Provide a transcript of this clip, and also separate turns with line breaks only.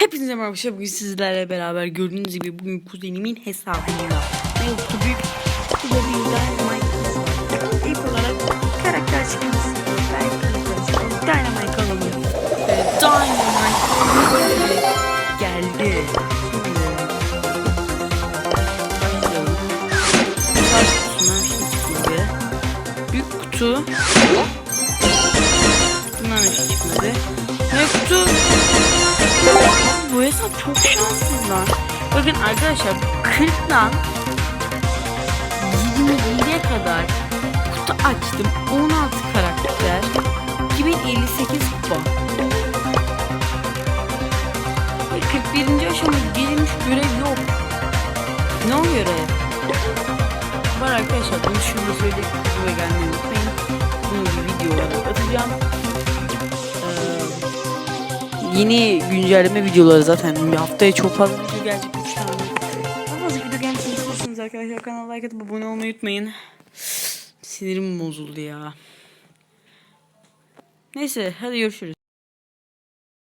Hepinize merhaba. Bugün sizlerle beraber gördüğünüz gibi bugün kuzenimin hesabında mevcut büyük kuzenim Dynamite var. Bakalım ilk olarak karakter çıkması. Ben karakter çıkması. Dynamite. Ve Dynamite böyle geldi. Büyük kutu. Hesap çok şanssız lan. Bakın arkadaşlar 40'dan 27'ye kadar kutu açtım. 16 karakter. 2058 kupa. Ve 41. aşamada gelinmiş görev yok. Ne o görev? Var arkadaşlar bunu söyledik ve gelmeyi unutmayın. Bunu bir video olarak atacağım. Yeni güncelleme videoları zaten bir haftaya çok fazla video gelecek 3 tane. Fazla video gelmesini istiyorsanız arkadaşlar kanala like atıp abone olmayı unutmayın. Sinirim bozuldu ya. Neyse hadi görüşürüz.